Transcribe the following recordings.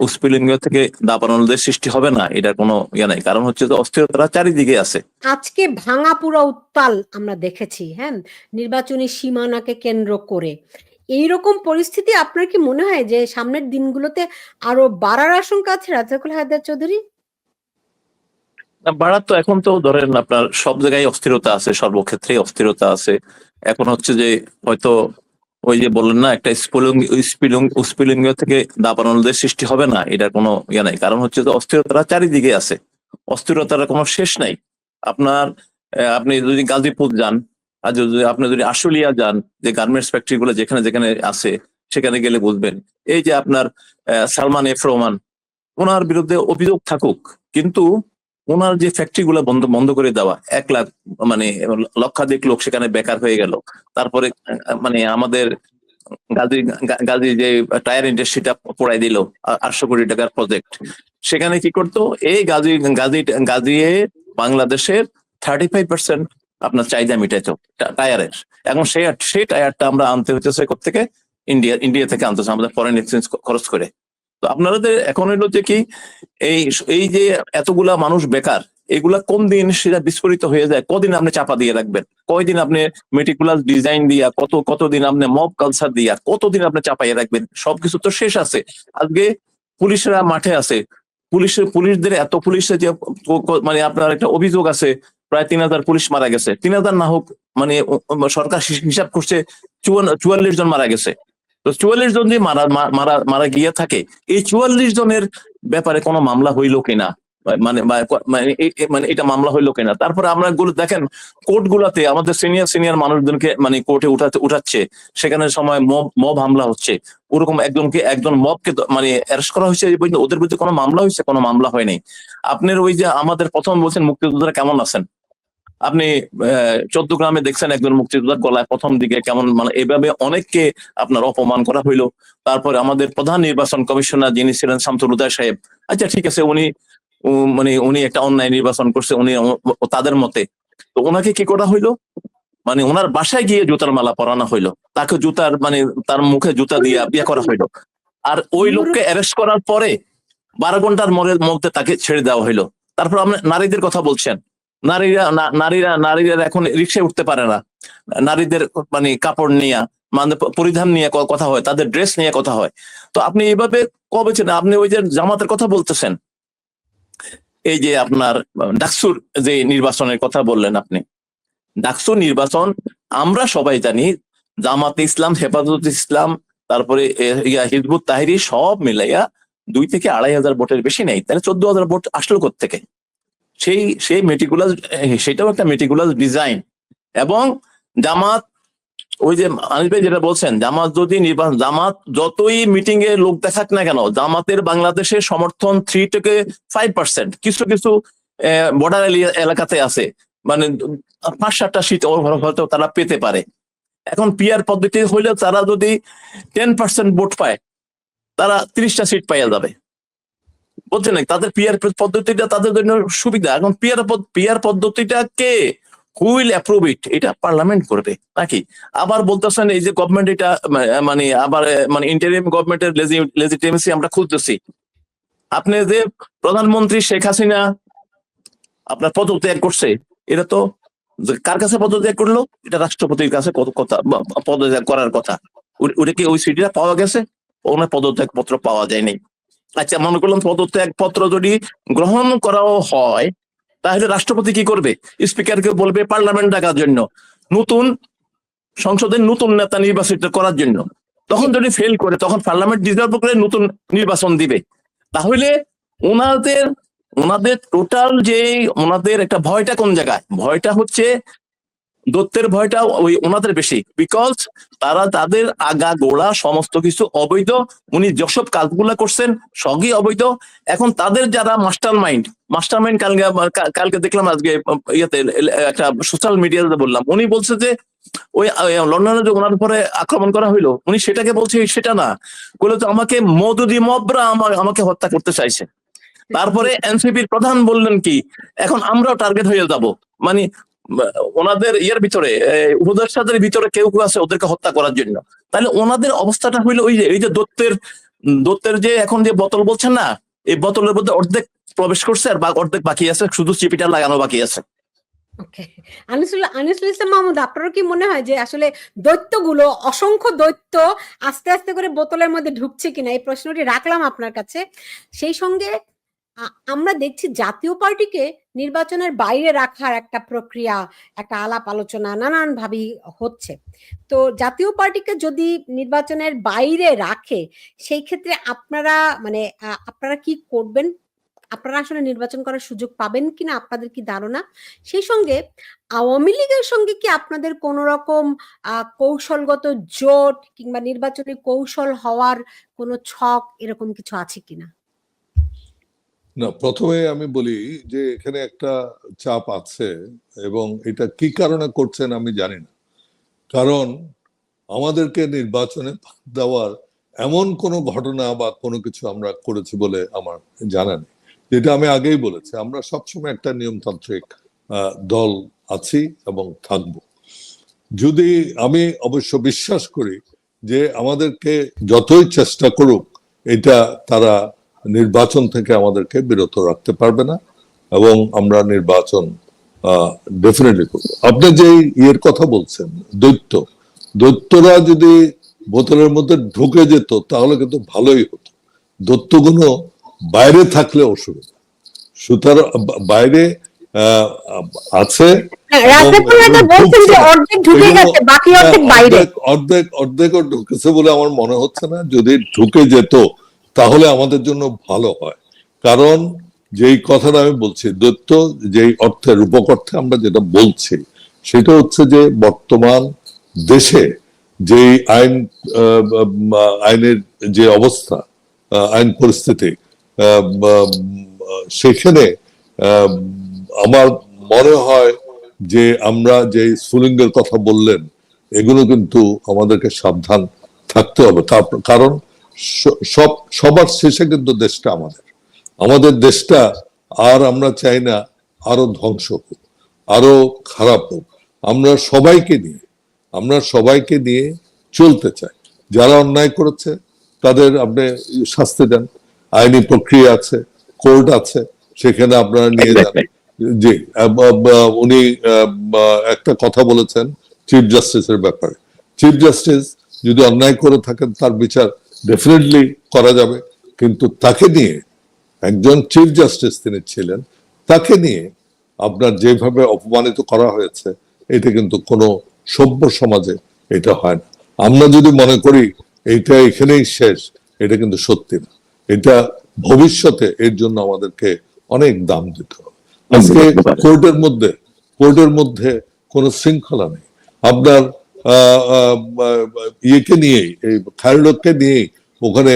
উসপিলিঙ্গ থেকে দাপানলদের সৃষ্টি হবে না এটার কোনো ইয়ে নাই। কারণ হচ্ছে যে অস্থিরতা চারিদিকে আছে। আজকে ভাঙাপুরা উত্তাল আমরা দেখেছি হ্যাঁ? নির্বাচনী সীমানাকে কেন্দ্র করে। এইরকম পরিস্থিতি আপনার কি মনে হয় যে সামনের দিনগুলোতে আরও বাড়ার আশঙ্কা আছে রাজাকুল হায়দার চৌধুরী? বাড়ার তো এখন তো ধরেন আপনার সব জায়গায় অস্থিরতা আছে সর্বক্ষেত্রেই অস্থিরতা আছে। এখন হচ্ছে যে হয়তো ওই যে বললেন না, একটা স্পুলিং থেকে দাপানলদের সৃষ্টি হবে না, এটার কোনো ইয়ে নাই। কারণ হচ্ছে যে অস্থিরতা চারিদিকে আছে। অস্থিরতার কোনো শেষ নাই। আপনার আপনি যদি গাজীপুর যান, আর যদি আপনি যদি আশুলিয়া যান, যে গার্মেন্টস ফ্যাক্টরি গুলো যেখানে যেখানে আছে, সেখানে গেলে বুঝবেন। এই যে আপনার সালমান এফ রহমান, ওনার বিরুদ্ধে অভিযোগ থাকুক, কিন্তু ওনার যে ফ্যাক্টরি গুলো বন্ধ বন্ধ করে দেওয়া, এক লাখ মানে লক্ষাধিক লোক সেখানে বেকার হয়ে গেল। তারপরে মানে আমাদের গাজী গাজী যে টায়ার ইন্ডাস্ট্রিটা পড়াই দিল, আটশো কোটি টাকার প্রজেক্ট সেখানে কি করতো? এই গাজী গাজী গাজিয়ে বাংলাদেশের থার্টি ফাইভ পার্সেন্ট আপনার চাহিদা মিটাইতো টায়ারের এখন সেই সেই টায়ারটা আমরা আনতে হচ্ছে থেকে ইন্ডিয়া ইন্ডিয়া থেকে আনতেছে, আমাদের ফরেন এক্সচেঞ্জ খরচ করে। তো আপনাদের এখন হইল যে কি, এই এই যে এতগুলা মানুষ বেকার, এগুলা কোন দিন সেটা বিস্ফোরিত হয়ে যায়? কদিন আপনি চাপা দিয়ে রাখবেন? কয়দিন আপনি মেটিকুলার ডিজাইন দিয়া, কত, কতদিন আপনি মব কালচার দিয়া, কতদিন আপনি চাপাইয়ে রাখবেন? সবকিছু তো শেষ আছে। আজকে পুলিশরা মাঠে আছে। পুলিশের, পুলিশদের এত পুলিশের যে মানে আপনার একটা অভিযোগ আছে, প্রায় তিন হাজার পুলিশ মারা গেছে। তিন হাজার না হোক মানে সরকার হিসাব করছে চুয়াল্লিশ জন মারা গেছে। তো চুয়াল্লিশ জন যে মারা মারা মারা গিয়ে থাকে। এই চুয়াল্লিশ জনের ব্যাপারে কোনো মামলা হইল কিনা? মানে মানে মানে এটা মামলা হইল কিনা? তারপরে আমরা গুলো, দেখেন কোর্ট গুলাতে আমাদের সিনিয়র সিনিয়র মানুষজনকে মানে কোর্টে উঠাতে উঠাচ্ছে। সেখানে সময় মব মব হামলা হচ্ছে। ওরকম একজনকে, একজন মবকে মানে অ্যারেস্ট করা হয়েছে ওদের বিরুদ্ধে কোনো মামলা হয়েছে? কোনো মামলা হয়নি। আপনার ওই যে আমাদের প্রথম বলছেন মুক্তিযোদ্ধারা কেমন আছেন? আপনি চোদ্দ গ্রামে দেখছেন একজন মুক্তিযোদ্ধার গলায় প্রথম দিকে কেমন মানে এভাবে অনেককে আপনার অপমান করা হইল। তারপরে আমাদের প্রধান নির্বাচন কমিশনার যিনি ছিলেন শামসুল উদয় সাহেব আচ্ছা ঠিক আছে উনি মানে উনি একটা অন্যায় নির্বাচন করছে উনি তাদের মতে। তো ওনাকে কি করা হইল? মানে ওনার বাসায় গিয়ে জুতার মালা পরানো হইল। তাকে জুতার মানে তার মুখে জুতা দিয়ে বিয়ে করা হইল। আর ওই লোককে অ্যারেস্ট করার পরে বারো ঘণ্টার মরের মধ্যে তাকে ছেড়ে দেওয়া হইল। তারপর আপনি নারীদের কথা বলছেন। নারীরা নারীরা নারীরা এখন রিক্সায় উঠতে পারে না। নারীদের মানে কাপড় নিয়ে মানে পরিধান নিয়ে কথা হয়, তাদের ড্রেস নিয়ে কথা হয়। তো আপনি এইভাবে কবে ছিলেন আপনি ওই যে জামাতের কথা বলতেছেন। এই যে আপনার, ডাকসুর যে নির্বাচনের কথা বললেন আপনি। ডাকসুর নির্বাচন আমরা সবাই জানি, জামাত ইসলাম, হেফাজত ইসলাম, তারপরে হিজবুত তাহিরি সব মিলাইয়া দুই থেকে আড়াই হাজার ভোটের বেশি নেই। তাহলে চোদ্দ হাজার ভোট আসলো থেকে সেই সেই মেটিকুলাস সেটাও একটা মেটিকুলাস ডিজাইন এবং জামাত, ওই যে আনিস ভাই যেটা বলছেন, জামাত যদি নির্বাচন, জামাত যতই মিটিং এ লোক দেখাক না কেন, জামাতের বাংলাদেশের সমর্থন থ্রি থেকে ফাইভ পার্সেন্ট কিছু কিছু বর্ডার এলাকাতে আছে। মানে পাঁচ, সাতটা সিট হয়তো তারা পেতে পারে। এখন পিয়ার পদ্ধতি হইলে তারা যদি টেন পার্সেন্ট ভোট পায়, তারা তিরিশটা সিট পাইয়া যাবে। বলছেন না তাদের পিয়ার পদ্ধতিটা তাদের জন্য সুবিধা। এখন পিয়ার পিয়ার পদ্ধতিটা কে? হুইল অ্যাপ্রুভ ইট এটা পার্লামেন্ট করবে, নাকি? আবার বলতেছেন এই যে গভর্নমেন্ট এটা মানে আবার মানে ইন্টারিম গভর্নমেন্টের লেজিটিমেসি আমরা খুঁজতেছি। আপনি যে প্রধানমন্ত্রী শেখ হাসিনা আপনার পদত্যাগ করছে, এটা তো কার কাছে পদত্যাগ করল? এটা রাষ্ট্রপতির কাছে কথা পদত্যাগ করার কথা। ওটা কি ওই সিটিটা পাওয়া গেছে? ওনার পদত্যাগ পত্র পাওয়া যায়নি। আচ্ছা মনে করলাম পদত্যাগ পত্র যদি গ্রহণ করাও হয়, তাহলে রাষ্ট্রপতি কি করবে? স্পিকারকে বলবে পার্লামেন্ট ডাকার জন্য, নতুন সংসদের নতুন নেতা নির্বাচিত করার জন্য। তখন যদি ফেল করে, তখন পার্লামেন্ট ডিজার্ভ করে নতুন নির্বাচন দিবে। তাহলে ওনাদের ওনাদের টোটাল যে ওনাদের একটা ভয়টা কোন জায়গায়? ভয়টা হচ্ছে দত্তের ভয়টা ওই ওনাদের বেশি বিকজ তারা তাদের আগা, গোড়া, সমস্ত কিছু অবৈধ। উনি যেসব কাজগুলা করছেন সবই অবৈধ। এখন তাদের যারা মাস্টার মাইন্ড মাস্টার মাইন্ড কালকে কালকে দেখলাম আজকে ইয়েতে একটা সোশ্যাল মিডিয়াতে বললাম। উনি বলছে যে, ওই লন্ডনে যে ওনার উপরে আক্রমণ করা হইল, উনি সেটাকে বলছে সেটা না। বলে তো আমাকে মদুদি মবরা আমাকে হত্যা করতে চাইছে। তারপরে এনসিপির প্রধান বললেন কি, এখন আমরাও টার্গেট হয়ে যাব। মানে ওনাদের ইয়ের ভিতরে উপদেষ্টাদের ভিতরে কেউ কেউ আছে ওদেরকে হত্যা করার জন্য। তাহলে ওনাদের অবস্থাটা হইল ওই যে, এই যে দত্তের দত্তের যে এখন যে বোতল বলছেন না, এই বোতলের মধ্যে অর্ধেক প্রবেশ করছে আর অর্ধেক বাকি আছে, শুধু চিপিটা লাগানো বাকি আছে। মাহমুদ, আপনারও কি মনে হয় যে আসলে দৈত্যগুলো, অসংখ্য দৈত্য আস্তে আস্তে করে বোতলের মধ্যে ঢুকছে কিনা? এই প্রশ্নটি রাখলাম আপনার কাছে। সেই সঙ্গে আমরা দেখছি জাতীয় পার্টিকে নির্বাচনের বাইরে রাখার একটা প্রক্রিয়া, একটা আলাপ আলোচনা নানান ভাবেই হচ্ছে। তো জাতীয় পার্টিকে যদি নির্বাচনের বাইরে রাখে, সেই ক্ষেত্রে আপনারা মানে আপনারা কি করবেন? আপনারা আসলে নির্বাচন করার সুযোগ পাবেন কিনা? আপনাদের কি ধারণা? সেই সঙ্গে আওয়ামী লীগের সঙ্গে কি আপনাদের কোন রকম কৌশলগত জোট কিংবা নির্বাচনী কৌশল হওয়ার কোনো ছক এরকম কিছু আছে কিনা? না, প্রথমে আমি বলি যে এখানে একটা চাপ আছে এবং এটা কি কারণে করছেন আমি জানি না। কারণ আমাদেরকে নির্বাচনে দেওয়ার এমন কোনো ঘটনা বা কোনো কিছু আমরা করেছি বলে আমার জানা নেই। যেটা আমি আগেই বলেছি, আমরা সবসময় একটা নিয়মতান্ত্রিক দল আছি এবং থাকব। যদি আমি অবশ্য বিশ্বাস করি যে আমাদেরকে যতই চেষ্টা করুক, এটা তারা নির্বাচন থেকে আমাদেরকে বিরত রাখতে পারবে না এবং আমরা নির্বাচন ডেফিনেটলি করব। আপনি যে ইয়ের কথা বলছেন দৈত্য দৈত্যরা যদি বোতলের মধ্যে ঢুকে যেত তাহলে কিন্তু ভালোই হতো। দৈত্যগুলো বাইরে থাকলে অসুবিধা। সুতরাং বাইরে আহ, আছে হ্যাঁ, অর্ধেক অর্ধেক ঢুকেছে বলে আমার মনে হচ্ছে না। যদি ঢুকে যেত তাহলে আমাদের জন্য ভালো হয়। কারণ যেই কথাটা আমি বলছি, দৈত্য যেই অর্থে রূপক অর্থে আমরা যেটা বলছি, সেটা হচ্ছে যে বর্তমান দেশে যেই আইন আইনের যে অবস্থা আইন পরিস্থিতি সেখানে আমার মনে হয় যে আমরা যে স্ফুলিঙ্গের কথা বললেন, এগুলো কিন্তু আমাদেরকে সাবধান থাকতে হবে। কারণ সব সবার শেষে কিন্তু দেশটা আমাদের। আমাদের দেশটা আর আমরা চাই না আরও ধ্বংস হোক আরও খারাপ হোক। আমরা সবাইকে নিয়ে আমরা সবাইকে নিয়ে চলতে চাই। যারা অন্যায় করেছে তাদের আপনি শাস্তি দেন। আইনি প্রক্রিয়া আছে কোর্ট আছে সেখানে আপনারা নিয়ে যান। জি উনি একটা কথা বলেছেন চিফ জাস্টিসের ব্যাপারে। চিফ জাস্টিস যদি অন্যায় করে থাকেন তার বিচার ডেফিনেটলি করা যাবে। কিন্তু তাকে নিয়ে একজন চিফ জাস্টিস তিনি ছিলেন তাকে নিয়ে আপনার যেভাবে অপমানিত করা হয়েছে এটা কিন্তু কোনো সভ্য সমাজে এটা হয় না। আমরা যদি মনে করি এইটা এখানেই শেষ এটা কিন্তু সত্যি না। এটা ভবিষ্যতে এর জন্য আমাদেরকে অনেক দাম দিতে হবে। আজকে কোর্টের মধ্যে কোর্টের মধ্যে কোনো শৃঙ্খলা নেই। আপনার ইয়েকে নিয়েই, এই খায়রুলকে নিয়েই ওখানে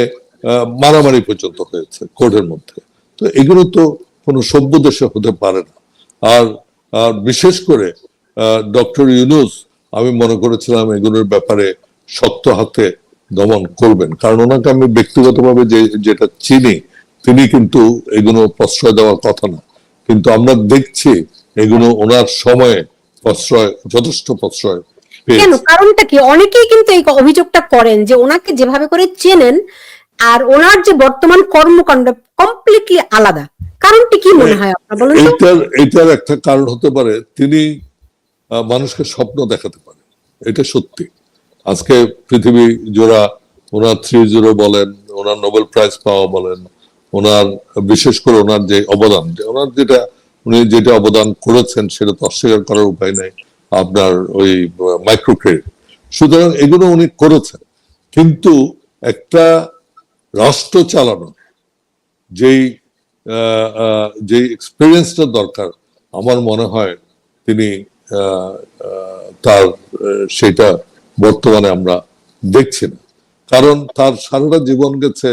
মারামারি পর্যন্ত হয়েছে কোর্টের মধ্যে। তো এগুলো তো কোনো সভ্য দেশে হতে পারে না। আর আর বিশেষ করে ডক্টর ইউনুস, আমি মনে করেছিলাম এগুলোর ব্যাপারে শক্ত হাতে দমন করবেন। কারণ ওনাকে আমি ব্যক্তিগতভাবে যে, যেটা চিনি, তিনি কিন্তু এগুলো প্রশ্রয় দেওয়ার কথা না। কিন্তু আমরা দেখছি এগুলো ওনার সময়ে প্রশ্রয়, যথেষ্ট প্রশ্রয় কেন? কারণটা কি? অনেকেই কিন্তু এই অভিযোগটা করেন যে ওনাকে যেভাবে করে চেনেন আর ওনার যে বর্তমান কর্মকাণ্ড কমপ্লিটলি আলাদা। কারণটি কি মনে হয় আপনার বলুন এইটার এইটার একটা কারণ হতে পারে তিনি মানুষকে স্বপ্ন দেখাতে পারে এটা সত্যি। আজকে পৃথিবী জোড়া ওনার থ্রি জিরো বলেন ওনার নোবেল প্রাইজ পাওয়া বলেন ওনার বিশেষ করে ওনার যে অবদান যে ওনার যেটা উনি যেটা অবদান করেছেন সেটা তো অস্বীকার করার উপায় নাই। আপনার ওই মাইক্রো ক্রেডিট সুতরাং এগুলো উনি করেছেন। কিন্তু একটা রাষ্ট্র চালানো, যেই যে এক্সপিরিয়েন্সটা দরকার, আমার মনে হয় তিনি তার সেটা বর্তমানে আমরা দেখছি না। কারণ তার সারাটা জীবন গেছে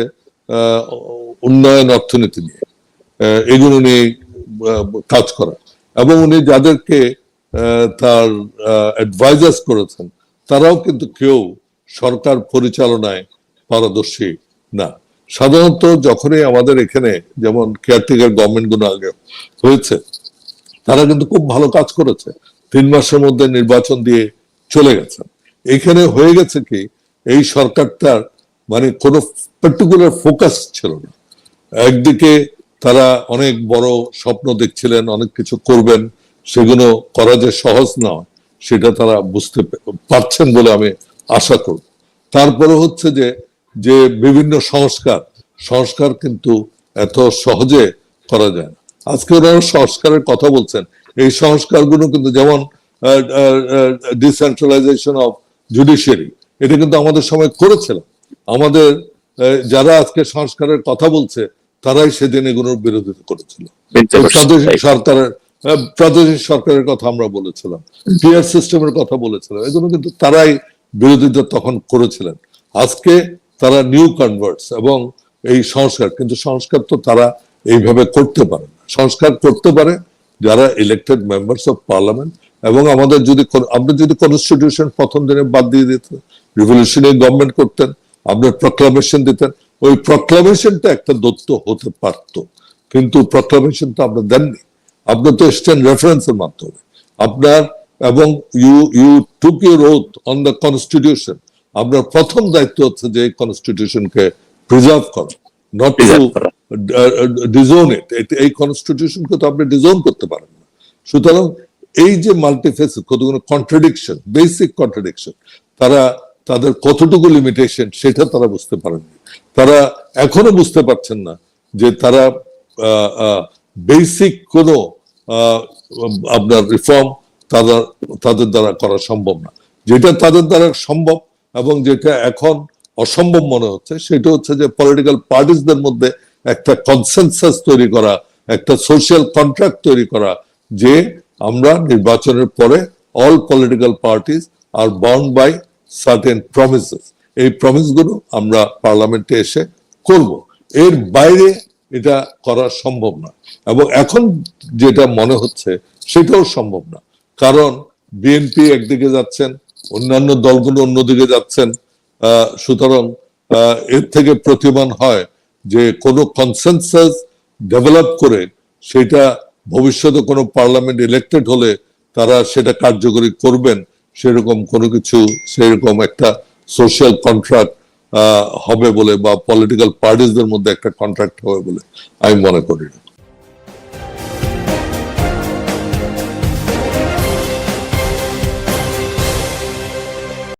উন্নয়ন অর্থনীতি নিয়ে। এগুলো নিয়ে কাজ করা। এবং উনি যাদেরকে তার অ্যাডভাইজার্স করেছেন, তারাও কিন্তু কেউ সরকার পরিচালনায় পারদর্শী না। সাধারণত যখনই আমাদের এখানে যেমন কেয়ারটেকার গভর্নমেন্টগুলো আগে হয়েছে, তারা কিন্তু খুব ভালো কাজ করেছে। তিন মাসের মধ্যে নির্বাচন দিয়ে চলে গেছেন এখানে হয়ে গেছে কি, এই সরকারটার মানে কোনো পার্টিকুলার ফোকাস ছিল না। একদিকে তারা অনেক বড় স্বপ্ন দেখছিলেন, অনেক কিছু করবেন সেগুলো করা যে সহজ না সেটা তারা বুঝতে পারছেন বলে আমি আশা করব তারপরে হচ্ছে যে যে বিভিন্ন সংস্কার সংস্কার কিন্তু এত সহজে করা যায় না। আজকে ওনারা সংস্কারের কথা বলছেন। এই সংস্কারগুলো কিন্তু যেমন ডিসেন্ট্রালাইজেশন অফ জুডিশিয়ারি এটা কিন্তু আমাদের সময় করেছিলাম আমাদের যারা আজকে সংস্কারের কথা বলছে তারাই সেদিন এগুলোর বিরোধিতা করেছিল। সরকারের প্রাদেশিক সরকারের কথা আমরা বলেছিলাম পিয়ার সিস্টেমের কথা বলেছিলাম, এগুলো কিন্তু তারাই বিরোধিতা তখন করেছিলেন। আজকে তারা নিউ কনভার্টস এবং এই সংস্কার, কিন্তু সংস্কার তো তারা এইভাবে করতে পারে না। সংস্কার করতে পারে যারা ইলেক্টেড মেম্বার্স অফ পার্লামেন্ট এবং আমাদের যদি আপনি যদি কনস্টিটিউশন প্রথম দিনে বাদ দিয়ে দিতেন রিভলিউশনারি গভর্নমেন্ট করতেন আপনার প্রক্লামেশন দিতেন, ওই প্রক্লামেশনটা একটা দত্ত হতে পারতো। কিন্তু প্রক্লামেশন তো আপনার দেননি। আপনার তো এসছেন রেফারেন্সের মাধ্যমে। আপনার এবং you you took your oath on the constitution আপনার প্রথম দায়িত্ব হচ্ছে যে কনস্টিটিউশনকে প্রিজার্ভ করা নট টু ডিজোন ইট এই কনস্টিটিউশনকে তো আপনি ডিজোন করতে পারেন না। সুতরাং এই যে মাল্টিফেস কতগুলো কন্ট্রাডিকশন বেসিক কন্ট্রাডিকশন তারা তাদের কতটুকু লিমিটেশন সেটা তারা বুঝতে পারেননি। তারা এখনও বুঝতে পারছেন না যে তারা বেসিক কোনো আপনার রিফর্ম তাদের তাদের দ্বারা করা সম্ভব না। যেটা তাদের দ্বারা সম্ভব এবং যেটা এখন অসম্ভব মনে হচ্ছে, সেটা হচ্ছে যে পলিটিক্যাল পার্টিসদের মধ্যে একটা কনসেনসাস তৈরি করা, একটা সোশ্যাল কন্ট্রাক্ট তৈরি করা, যে আমরা নির্বাচনের পরে all political parties are bound by certain promises এই প্রমিসগুলো আমরা পার্লামেন্টে এসে করব। এর বাইরে এটা করা সম্ভব না। এবং এখন যেটা মনে হচ্ছে, সেটাও সম্ভব না। কারণ বিএনপি একদিকে যাচ্ছেন, অন্যান্য দলগুলো অন্যদিকে যাচ্ছেন সুতরাং এর থেকে প্রতিমান হয় যে কোনো কনসেনসাস ডেভেলপ করে সেটা ভবিষ্যতে কোনো পার্লামেন্ট ইলেক্টেড হলে তারা সেটা কার্যকরী করবেন, সেরকম কোনো কিছু, সেরকম একটা সোশ্যাল কন্ট্রাক্ট হবে বলে বা পলিটিক্যাল পার্টিসদের মধ্যে একটা কন্ট্রাক্ট হবে বলে আমি মনে করি না।